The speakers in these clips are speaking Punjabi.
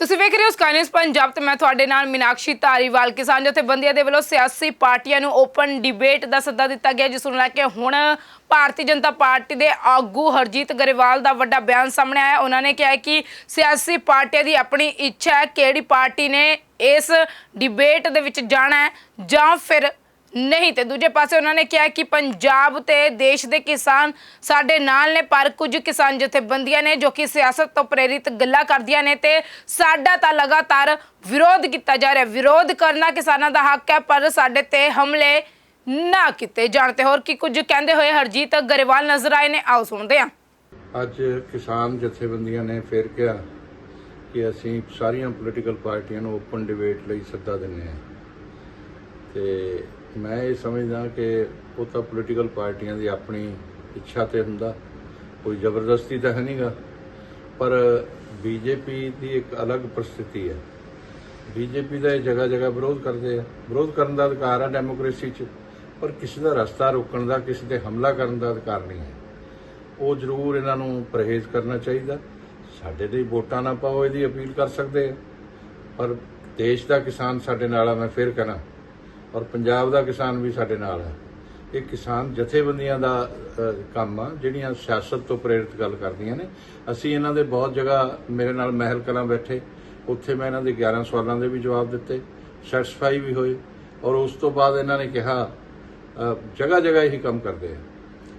ਤੁਸੀਂ ਵੇਖ ਰਹੇ ਹੋ ਸਕਾਈ ਪੰਜਾਬ ਤੇ ਮੈਂ ਤੁਹਾਡੇ ਨਾਲ ਮੀਨਾਕਸ਼ੀ ਧਾਰੀਵਾਲ ਕਿਸਾਨ ਜਥੇਬੰਦੀਆਂ ਦੇ ਵੱਲੋਂ ਸਿਆਸੀ ਪਾਰਟੀਆਂ ਨੂੰ ਓਪਨ ਡਿਬੇਟ ਦਾ ਸੱਦਾ ਦਿੱਤਾ ਗਿਆ, ਜਿਸ ਨੂੰ ਲੈ ਕੇ ਹੁਣ ਭਾਰਤੀ ਜਨਤਾ ਪਾਰਟੀ ਦੇ ਆਗੂ ਹਰਜੀਤ ਗਰੇਵਾਲ ਦਾ ਵੱਡਾ ਬਿਆਨ ਸਾਹਮਣੇ ਆਇਆ। ਉਹਨਾਂ ਨੇ ਕਿਹਾ ਕਿ ਸਿਆਸੀ ਪਾਰਟੀਆਂ ਦੀ ਆਪਣੀ ਇੱਛਾ ਹੈ ਕਿਹੜੀ ਪਾਰਟੀ ਨੇ ਇਸ ਡਿਬੇਟ ਦੇ ਵਿੱਚ ਜਾਣਾ ਹੈ ਜਾਂ ਫਿਰ ਨਹੀਂ ਤੇ ਦੂਜੇ ਪਾਸੇ ਉਹਨਾਂ ਨੇ ਕਿਹਾ ਕਿ ਪੰਜਾਬ ਤੇ ਦੇਸ਼ ਦੇ ਕਿਸਾਨ ਸਾਡੇ ਨਾਲ ਨੇ, ਪਰ ਕੁਝ ਕਿਸਾਨ ਜਥੇਬੰਦੀਆਂ ਨੇ ਜੋ ਕਿ ਸਿਆਸਤ ਤੋਂ ਪ੍ਰੇਰਿਤ ਗੱਲਾਂ ਕਰਦੀਆਂ ਨੇ ਤੇ ਸਾਡਾ ਤਾਂ ਲਗਾਤਾਰ ਵਿਰੋਧ ਕੀਤਾ ਜਾ ਰਿਹਾ। ਵਿਰੋਧ ਕਰਨਾ ਕਿਸਾਨਾਂ ਦਾ ਹੱਕ ਹੈ, ਪਰ ਸਾਡੇ ਤੇ ਹਮਲੇ ਨਾ ਕੀਤੇ ਜਾਣ ਤੇ ਹੋਰ ਕੀ ਕੁਝ ਕਹਿੰਦੇ ਹੋਏ ਹਰਜੀਤ ਗਰੇਵਾਲ ਨਜ਼ਰ ਆਏ ਨੇ, ਆਓ ਸੁਣਦੇ ਹਾਂ। ਅੱਜ ਕਿਸਾਨ ਜਥੇਬੰਦੀਆਂ ਨੇ ਫੇਰ ਕਿਹਾ ਕਿ ਅਸੀਂ ਸਾਰੀਆਂ ਪੋਲੀਟੀਕਲ ਪਾਰਟੀਆਂ ਨੂੰ ਓਪਨ ਡਿਬੇਟ ਲਈ ਸੱਦਾ ਦਿੰਦੇ ਹਾਂ ਤੇ ਮੈਂ ਇਹ ਸਮਝਦਾ ਕਿ ਉਹ ਤਾਂ ਪੋਲੀਟੀਕਲ ਪਾਰਟੀਆਂ ਦੀ ਆਪਣੀ ਇੱਛਾ ਤੇ ਹੁੰਦਾ, ਕੋਈ ਜ਼ਬਰਦਸਤੀ ਤਾਂ ਹੈ ਨਹੀਂਗਾ। ਪਰ ਬੀਜੇਪੀ ਦੀ ਇੱਕ ਅਲੱਗ ਪ੍ਰਸਥਿਤੀ ਹੈ। ਬੀਜੇਪੀ ਦਾ ਇਹ ਜਗ੍ਹਾ ਜਗ੍ਹਾ ਵਿਰੋਧ ਕਰਦੇ ਆ। ਵਿਰੋਧ ਕਰਨ ਦਾ ਅਧਿਕਾਰ ਹੈ ਡੈਮੋਕ੍ਰੇਸੀ 'ਚ, ਪਰ ਕਿਸੇ ਦਾ ਰਸਤਾ ਰੋਕਣ ਦਾ, ਕਿਸੇ ਤੇ ਹਮਲਾ ਕਰਨ ਦਾ ਅਧਿਕਾਰ ਨਹੀਂ ਹੈ। ਉਹ ਜ਼ਰੂਰ ਇਹਨਾਂ ਨੂੰ ਪਰਹੇਜ਼ ਕਰਨਾ ਚਾਹੀਦਾ। ਸਾਡੇ ਲਈ ਵੋਟਾਂ ਨਾ ਪਾਓ, ਇਹਦੀ ਅਪੀਲ ਕਰ ਸਕਦੇ ਆ। ਪਰ ਦੇਸ਼ ਦਾ ਕਿਸਾਨ ਸਾਡੇ ਨਾਲ ਆ, ਮੈਂ ਫਿਰ ਕਹਣਾ ਔਰ ਪੰਜਾਬ ਦਾ ਕਿਸਾਨ ਵੀ ਸਾਡੇ ਨਾਲ ਹੈ। ਇਹ ਕਿਸਾਨ ਜਥੇਬੰਦੀਆਂ ਦਾ ਕੰਮ ਆ, ਜਿਹੜੀਆਂ ਸਿਆਸਤ ਤੋਂ ਪ੍ਰੇਰਿਤ ਗੱਲ ਕਰਦੀਆਂ ਨੇ। ਅਸੀਂ ਇਹਨਾਂ ਦੇ ਬਹੁਤ ਜਗ੍ਹਾ ਮੇਰੇ ਨਾਲ ਮਹਿਲ ਕਲਾਂ ਬੈਠੇ। ਉੱਥੇ ਮੈਂ ਇਹਨਾਂ ਦੇ 11 ਸਵਾਲਾਂ ਦੇ ਵੀ ਜਵਾਬ ਦਿੱਤੇ, ਸੈਟੀਸਫਾਈ ਵੀ ਹੋਏ ਔਰ ਉਸ ਤੋਂ ਬਾਅਦ ਇਹਨਾਂ ਨੇ ਕਿਹਾ ਜਗ੍ਹਾ ਜਗ੍ਹਾ ਇਹੀ ਕੰਮ ਕਰਦੇ ਆ।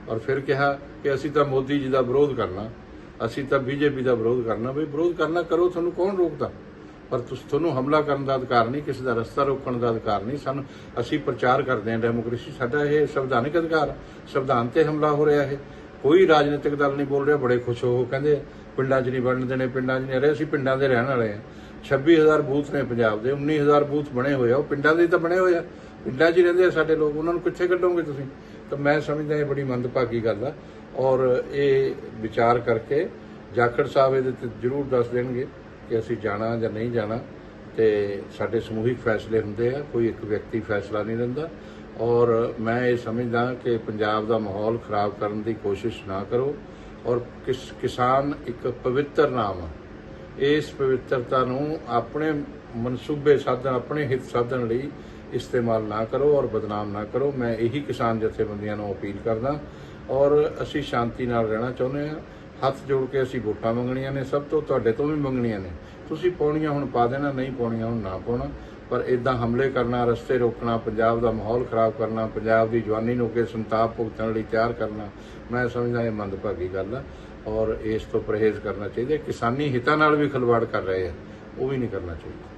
ਔਰ ਫਿਰ ਕਿਹਾ ਕਿ ਅਸੀਂ ਤਾਂ ਮੋਦੀ ਜੀ ਦਾ ਵਿਰੋਧ ਕਰਨਾ, ਅਸੀਂ ਤਾਂ ਬੀਜੇਪੀ ਦਾ ਵਿਰੋਧ ਕਰਨਾ ਵੀ ਵਿਰੋਧ ਕਰਨਾ ਕਰੋ, ਤੁਹਾਨੂੰ ਕੌਣ ਰੋਕਦਾ? ਪਰ ਤੁਸੀਂ, ਤੁਹਾਨੂੰ ਹਮਲਾ ਕਰਨ ਦਾ ਅਧਿਕਾਰ ਨਹੀਂ, ਕਿਸੇ ਦਾ ਰਸਤਾ ਰੋਕਣ ਦਾ ਅਧਿਕਾਰ ਨਹੀਂ। ਸਾਨੂੰ, ਅਸੀਂ ਪ੍ਰਚਾਰ ਕਰਦੇ ਹਾਂ ਡੈਮੋਕ੍ਰੇਸੀ। ਸਾਡਾ ਇਹ ਸੰਵਿਧਾਨਿਕ ਅਧਿਕਾਰ ਸੰਵਿਧਾਨ ਤੇ ਹਮਲਾ ਹੋ ਰਿਹਾ ਹੈ ਕੋਈ ਰਾਜਨੀਤਿਕ ਦਲ ਨਹੀਂ ਬੋਲ ਰਿਹਾ। ਬੜੇ ਖੁਸ਼ ਹੋ ਕਹਿੰਦੇ, ਪਿੰਡਾਂ 'ਚ ਨਹੀਂ ਬਣਨ ਦੇਣੇ, ਪਿੰਡਾਂ 'ਚ ਨਹੀਂ ਰਹੇ। ਅਸੀਂ ਪਿੰਡਾਂ ਦੇ ਰਹਿਣ ਵਾਲੇ ਹਾਂ। 26000 ਬੂਥ ਨੇ ਪੰਜਾਬ ਦੇ। 19000 ਬੂਥ ਬਣੇ ਹੋਏ ਆ। ਉਹ ਪਿੰਡਾਂ ਦੇ ਤਾਂ ਬਣੇ ਹੋਏ ਆ। ਪਿੰਡਾਂ 'ਚ ਹੀ ਰਹਿੰਦੇ ਆ ਸਾਡੇ ਲੋਕ। ਉਹਨਾਂ ਨੂੰ ਕਿੱਥੇ ਕੱਢੋਗੇ ਤੁਸੀਂ? ਤਾਂ ਮੈਂ ਸਮਝਦਾ ਇਹ ਬੜੀ ਮੰਦਭਾਗੀ ਗੱਲ ਆ। ਔਰ ਇਹ ਵਿਚਾਰ ਕਰਕੇ ਜਾਖੜ ਸਾਹਿਬ ਇਹਦੇ ਤੇ ਜ਼ਰੂਰ ਦੱਸ ਦੇਣਗੇ। ਕਿ ਅਸੀਂ ਜਾਣਾ ਜਾਂ ਨਹੀਂ ਜਾਣਾ, ਤੇ ਸਾਡੇ ਸਮੂਹਿਕ ਫੈਸਲੇ ਹੁੰਦੇ ਆ, ਕੋਈ ਇੱਕ ਵਿਅਕਤੀ ਫੈਸਲਾ ਨਹੀਂ ਲੈਂਦਾ। ਔਰ ਮੈਂ ਇਹ ਸਮਝਦਾ ਕਿ ਪੰਜਾਬ ਦਾ ਮਾਹੌਲ ਖਰਾਬ ਕਰਨ ਦੀ ਕੋਸ਼ਿਸ਼ ਨਾ ਕਰੋ। ਔਰ ਕਿਸ, ਕਿਸਾਨ ਇੱਕ ਪਵਿੱਤਰ ਨਾਮ ਆ। ਇਸ ਪਵਿੱਤਰਤਾ ਨੂੰ ਆਪਣੇ ਮਨਸੂਬੇ ਸਾਧਨ, ਆਪਣੇ ਹਿੱਤ ਸਾਧਨ ਲਈ ਇਸਤੇਮਾਲ ਨਾ ਕਰੋ ਔਰ ਬਦਨਾਮ ਨਾ ਕਰੋ। ਮੈਂ ਇਹੀ ਕਿਸਾਨ ਜਥੇਬੰਦੀਆਂ ਨੂੰ ਅਪੀਲ ਕਰਦਾ। ਔਰ ਅਸੀਂ ਸ਼ਾਂਤੀ ਨਾਲ ਰਹਿਣਾ ਚਾਹੁੰਦੇ ਹਾਂ। ਹੱਥ ਜੋੜ ਕੇ ਅਸੀਂ ਵੋਟਾਂ ਮੰਗਣੀਆਂ ਨੇ, ਸਭ ਤੋਂ ਤੁਹਾਡੇ ਤੋਂ ਵੀ ਮੰਗਣੀਆਂ ਨੇ। ਤੁਸੀਂ ਪਾਉਣੀਆਂ ਹੁਣ ਪਾ ਦੇਣਾ, ਨਹੀਂ ਪਾਉਣੀਆਂ ਹੁਣ ਨਾ ਪਾਉਣਾ। ਪਰ ਇਦਾਂ ਹਮਲੇ ਕਰਨਾ, ਰਸਤੇ ਰੋਕਣਾ, ਪੰਜਾਬ ਦਾ ਮਾਹੌਲ ਖਰਾਬ ਕਰਨਾ, ਪੰਜਾਬ ਦੀ ਜਵਾਨੀ ਨੂੰ ਕੇ ਸੰਤਾਪ ਭੁਗਤਣ ਲਈ ਤਿਆਰ ਕਰਨਾ, ਮੈਂ ਸਮਝਦਾ ਇਹ ਮੰਦਭਾਗੀ ਗੱਲ ਆ। ਔਰ ਇਸ ਤੋਂ ਪਰਹੇਜ਼ ਕਰਨਾ ਚਾਹੀਦਾ ਕਿਸਾਨੀ ਹਿੱਤਾਂ ਨਾਲ ਵੀ ਖਿਲਵਾੜ ਕਰ ਰਹੇ ਆ, ਉਹ ਵੀ ਨਹੀਂ ਕਰਨਾ ਚਾਹੀਦਾ।